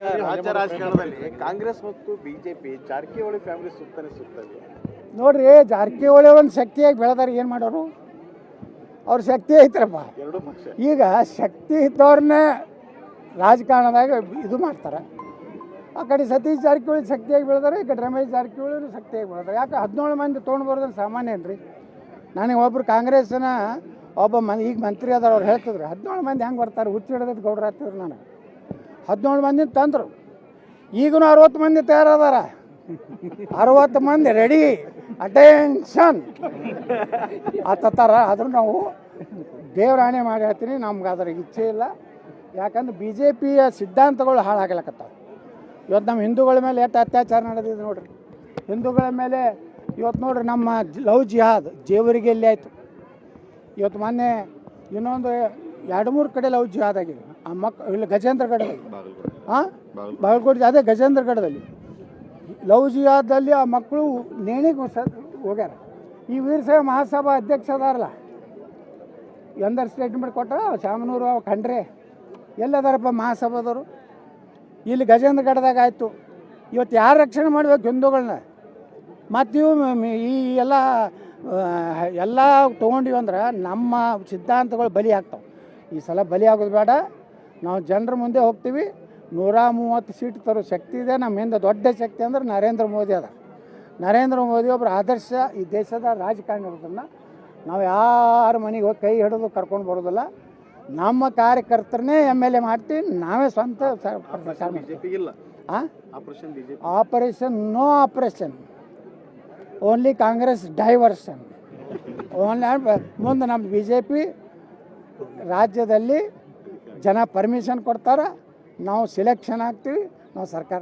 ರಾಜ್ಯ ರಾಜಕಾರಣದಲ್ಲಿ ಕಾಂಗ್ರೆಸ್ ಮತ್ತು ಬಿಜೆಪಿ ಜಾರಕಿಹೊಳಿ ಫ್ಯಾಮಿಲಿ ಸುತ್ತನೆ ಸುತ್ತಲೇ ನೋಡ್ರಿ ಜಾರಕಿಹೊಳಿ ಒಂದು ಶಕ್ತಿಯಾಗಿ ಬೆಳೆದಾರ ಏನು ಮಾಡೋರು? ಅವ್ರ ಶಕ್ತಿ ಐತ್ರಪ್ಪ. ಎರಡೂ ಪಕ್ಷ. ಈಗ ಶಕ್ತಿ ಇದ್ದವ್ರನ್ನ ರಾಜಕಾರಣದಾಗ ಇದು ಮಾಡ್ತಾರೆ. ಆ ಕಡೆ ಸತೀಶ್ ಜಾರಕಿಹೊಳಿ ಶಕ್ತಿಯಾಗಿ ಬೆಳೆದಾರೆ ಈ ಕಡೆ ರಮೇಶ್ ಜಾರಕಿಹೊಳಿ ಶಕ್ತಿಯಾಗಿ ಬೆಳೆದಾರೆ. ಯಾಕೆ ಹದಿನೇಳು ಮಂದಿ ತೊಗೊಂಡು ಬರೋದ್ರೆ ಸಾಮಾನ್ಯ ಏನ್ರಿ? ನನಗೆ ಒಬ್ರು ಕಾಂಗ್ರೆಸ್ನ ಒಬ್ಬ ಮನ್ ಈಗ ಮಂತ್ರಿ ಅದಾರ ಅವ್ರು ಹೇಳ್ತಿದ್ರು ಹದಿನೇಳು ಮಂದಿ ಹೆಂಗೆ ಬರ್ತಾರೆ? ಹುಚ್ಚು ಹಿಡಿದದ್ದು ಗೌಡ್ರ ಹತ್ತಿದ್ರು ನನಗೆ. ಹದಿನೇಳು ಮಂದಿ ತಂದರು. ಈಗೂ ಅರವತ್ತು ಮಂದಿ ತಯಾರದಾರ. ಅರವತ್ತು ಮಂದಿ ರೆಡಿ ಅಟೆನ್ಷನ್ ಆತರ ಆದರೂ ನಾವು ದೇವರಾಣೆ ಮಾಡಿ ಹೇಳ್ತೀನಿ, ನಮ್ಗೆ ಅದ್ರ ಇಚ್ಛೆ ಇಲ್ಲ. ಯಾಕಂದ್ರೆ ಬಿ ಜೆ ಪಿಯ ಸಿದ್ಧಾಂತಗಳು ಹಾಳಾಗ್ಲಕತ್ತಾವ. ಇವತ್ತು ನಮ್ಮ ಹಿಂದೂಗಳ ಮೇಲೆ ಎಷ್ಟು ಅತ್ಯಾಚಾರ ನಡೆದಿದೆ ನೋಡ್ರಿ. ಹಿಂದೂಗಳ ಮೇಲೆ ಇವತ್ತು ನೋಡ್ರಿ ನಮ್ಮ ಲವ್ ಜಿಹಾದ್ ಜೇವರಿಗೆ ಎಲ್ಲಿ ಆಯಿತು. ಇವತ್ತು ಮೊನ್ನೆ ಇನ್ನೊಂದು ಎರಡು ಮೂರು ಕಡೆ ಲವ್ ಜಿಹಾದ್ ಆಗಿದೆ ಆ ಮಕ್ ಇಲ್ಲಿ ಗಜೇಂದ್ರಗಢದಲ್ಲಿ ಹಾಂ ಬಾಗಲಕೋಟೆ. ಅದೇ ಗಜೇಂದ್ರಗಢದಲ್ಲಿ ಲವ್ ಜಿಹಾದಲ್ಲಿ ಆ ಮಕ್ಕಳು ನೇಣಿಗೆ ಸ ಹೋಗ್ಯಾರ. ಈ ವೀರಶೈವ ಮಹಾಸಭಾ ಅಧ್ಯಕ್ಷ ಅದಾರಲ್ಲ ಎಂದರ್ ಸ್ಟೇಟ್ಮೆಂಟ್ ಕೊಟ್ಟ ಶಾಮನೂರು ಅವ ಕಂಡ್ರೆ ಎಲ್ಲದಾರಪ್ಪ ಮಹಾಸಭಾದವರು. ಇಲ್ಲಿ ಗಜೇಂದ್ರಗಢದಾಗ ಆಯಿತು. ಇವತ್ತು ಯಾರು ರಕ್ಷಣೆ ಮಾಡಬೇಕು ಹಿಂದೂಗಳನ್ನ ಮತ್ತು ಇವು ಮ- ಮ- ಈ ಎಲ್ಲ ಎಲ್ಲ ತೊಗೊಂಡಿವಂದ್ರೆ ನಮ್ಮ ಸಿದ್ಧಾಂತಗಳು ಬಲಿ ಆಗ್ತಾವೆ. ಈ ಸಲ ಬಲಿ ಆಗೋದು ಬೇಡ. ನಾವು ಜನರ ಮುಂದೆ ಹೋಗ್ತೀವಿ. ನೂರ ಮೂವತ್ತು ಸೀಟ್ ತರೋ ಶಕ್ತಿ ಇದೆ. ನಮ್ಮ ಹಿಂದೆ ದೊಡ್ಡ ಶಕ್ತಿ ಅಂದ್ರೆ ನರೇಂದ್ರ ಮೋದಿ ಅದ. ನರೇಂದ್ರ ಮೋದಿ ಒಬ್ಬರು ಆದರ್ಶ ಈ ದೇಶದ ರಾಜಕಾರಣಿ ಇರೋದನ್ನು ನಾವು ಯಾರ ಮನೆಗೆ ಹೋಗಿ ಕೈ ಹಿಡಿದು ಕರ್ಕೊಂಡು ಬರೋದಿಲ್ಲ. ನಮ್ಮ ಕಾರ್ಯಕರ್ತರನ್ನೇ ಎಂ ಎಲ್ ಎ ಮಾಡ್ತೀವಿ ನಾವೇ ಸ್ವಂತ operation no operation only Congress diversion only ಮುಂದೆ ನಮ್ಮ ಬಿ ಜೆ ಪಿ ರಾಜ್ಯದಲ್ಲಿ ಜನ ಪರ್ಮಿಷನ್ ಕೊಡ್ತಾರೆ. ನಾವು ಸಿಲೆಕ್ಷನ್ ಆಗ್ತೀವಿ ನಾವು ಸರ್ಕಾರ